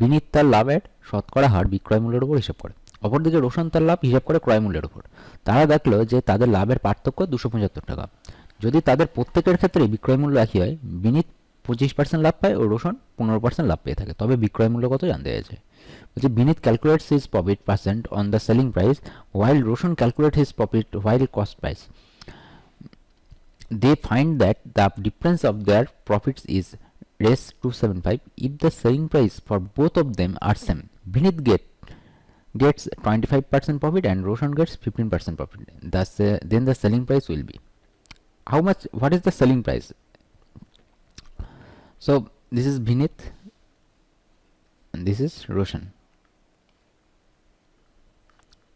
বিনীত তার লাভের শতকরা হার বিক্রয় মূল্যের উপর হিসাব করে। অপরদিকে রোশন তার লাভ হিসাব করে ক্রয় মূল্যের উপর। তারা দেখল যে তাদের লাভের পার্থক্য দুশো পঁচাত্তর টাকা। যদি তাদের প্রত্যেকের ক্ষেত্রে বিক্রয় মূল্য একই হয়, বিনীত পঁচিশ পার্সেন্ট লাভ পায় ও রোশন পনেরো পার্সেন্ট লাভ পেয়ে থাকে। তবে বিক্রয় মূল্য কত জানতে চাইছে বলছে, Vinit calculates his profit percent on the selling price while Roshan calculate his profit while cost price they find that the difference of their profits is res 275 if the selling price for both of them are same. Vinith get gets 25% profit and Roshan gets 15% profit. Thus uh, then the selling price will be. How much what is the selling price? So this is Vinith and this is Roshan.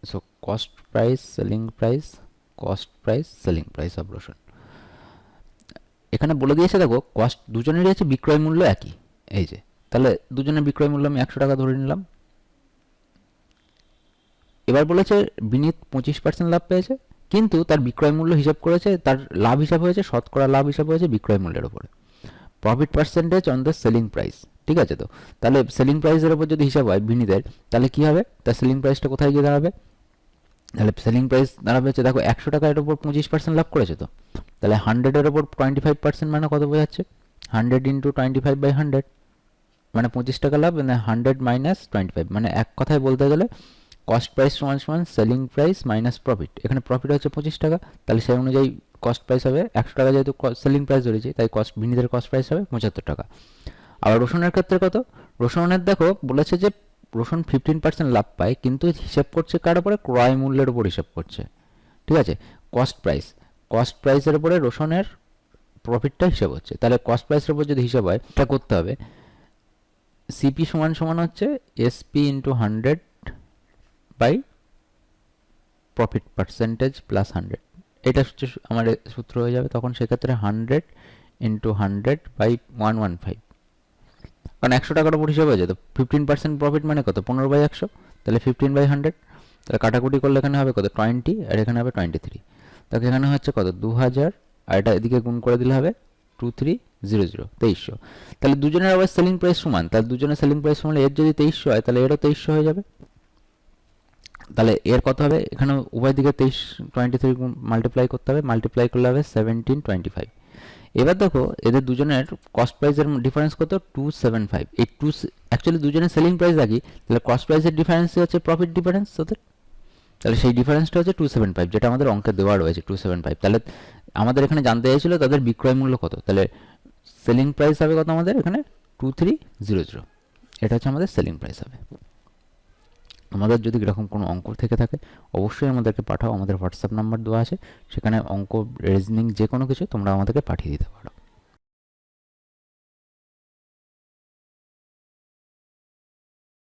So cost price selling price cost price selling price of Roshan এখানে বলে দিয়েছে, দেখো cost দুজনেরই আছে, বিক্রয় মূল্য একই। এই যে, তাহলে দুজনের বিক্রয় মূল্য আমি একশো টাকা ধরে নিলাম। এবার বলেছে, বিনীত পঁচিশ পার্সেন্ট লাভ পেয়েছে, কিন্তু তার বিক্রয় মূল্য হিসাব করেছে, তার লাভ হিসাব হয়েছে, শতকরা লাভ হিসাব হয়েছে বিক্রয় মূল্যের উপরে। Profit percentage on the selling price ঠিক আছে তো? তাহলে সেলিং প্রাইসের উপর যদি হিসাব হয় বিনীতের, তাহলে কি হবে? তার সেলিং প্রাইসটা কোথায় গিয়ে দাঁড়াবে? তাহলে সেলিং প্রাইস দাঁড়াবে হচ্ছে, দেখো, একশো টাকার উপর পঁচিশ পার্সেন্ট লাভ করেছে তো? তাহলে হান্ড্রেডের ওপর টোয়েন্টি ফাইভ পার্সেন্ট মানে কত বোঝাচ্ছে? Hundred into twenty five by hundred মানে পঁচিশ টাকা লাভ মানে হান্ড্রেড মাইনাস টোয়েন্টি ফাইভ মানে এক কথায় বলতে গেলে কস্ট প্রাইস সমান সমান সেলিং প্রাইস মাইনাস প্রফিট এখানে প্রফিট হচ্ছে পঁচিশ টাকা, তাহলে সেই অনুযায়ী কস্ট প্রাইস হবে একশো টাকা, যেহেতু সেলিং প্রাইস ধরেছি, তাই কস্ট বিনিদের কস্ট প্রাইস হবে পঁচাত্তর টাকা। আবার রসুনের ক্ষেত্রে কত? রসুনের দেখো, বলেছে যে রসুন ফিফটিন পার্সেন্ট লাভ পায়, কিন্তু হিসাব করছে কার উপরে? ক্রয় মূল্যের উপর হিসাব করছে। ঠিক আছে? কস্ট প্রাইস কস্ট প্রাইসের উপরে রসুনের প্রফিটটা হিসাব হচ্ছে। তাহলে কস্ট প্রাইসের উপর যদি হিসাব হয়, এটা করতে হবে। সিপি সমান সমান হচ্ছে SP into hundred by profit percentage plus hundred এটা হচ্ছে আমার সূত্র হয়ে যাবে, তখন সেক্ষেত্রে hundred into hundred by one one five কারণ একশো টাকার উপর হিসাবে হয়ে যেত ফিফটিন পার্সেন্ট প্রফিট মানে কত? পনেরো বাই একশো। তাহলে ফিফটিন বাই হান্ড্রেড তাহলে কাটাকুটি করলে এখানে হবে কত? টোয়েন্টি আর এখানে হবে টোয়েন্টি থ্রি তাহলে এখানে হচ্ছে কত? দু হাজার আর এটা এদিকে গুণ করে দিলে হবে টু থ্রি জিরো জিরো তেইশশো। তাহলে দুজনের আবার সেলিং প্রাইস সমান। তাহলে দুজনের সেলিং প্রাইস সমান এর যদি তেইশশো হয়, তাহলে এরও তেইশশো হয়ে যাবে। তাহলে এর কত হবে? এখানে উভয় দিকে তেইশ টোয়েন্টি থ্রি মাল্টিপ্লাই করতে হবে। মাল্টিপ্লাই করলে হবে সেভেন্টিন টোয়েন্টি ফাইভ এবার দেখো, এদের দুজনের কস্ট প্রাইসের ডিফারেন্স কত? টু সেভেন ফাইভ এই টু অ্যাকচুয়ালি দুজনের সেলিং প্রাইস একই। তাহলে কস্ট প্রাইসের ডিফারেন্স হচ্ছে প্রফিট ডিফারেন্স ওদের তাহলে সেই ডিফারেন্সটা হচ্ছে টু সেভেন ফাইভ যেটা আমাদের অঙ্কে দেওয়া রয়েছে টু সেভেন ফাইভ তাহলে আমাদের এখানে জানতে চাইছিল তাদের বিক্রয় মূল্য কত? তাহলে সেলিং প্রাইস হবে কত আমাদের এখানে? টু থ্রি জিরো জিরো এটা হচ্ছে আমাদের সেলিং প্রাইস হবে। আমাদের যদি এরকম কোনো অঙ্ক থেকে থাকে, অবশ্যই আমাদেরকে পাঠাও। আমাদের হোয়াটসঅ্যাপ নাম্বার দেওয়া আছে। সেখানে অঙ্ক রিজনিং যে কোনো কিছু তোমরা আমাদেরকে পাঠিয়ে দিতে পারো।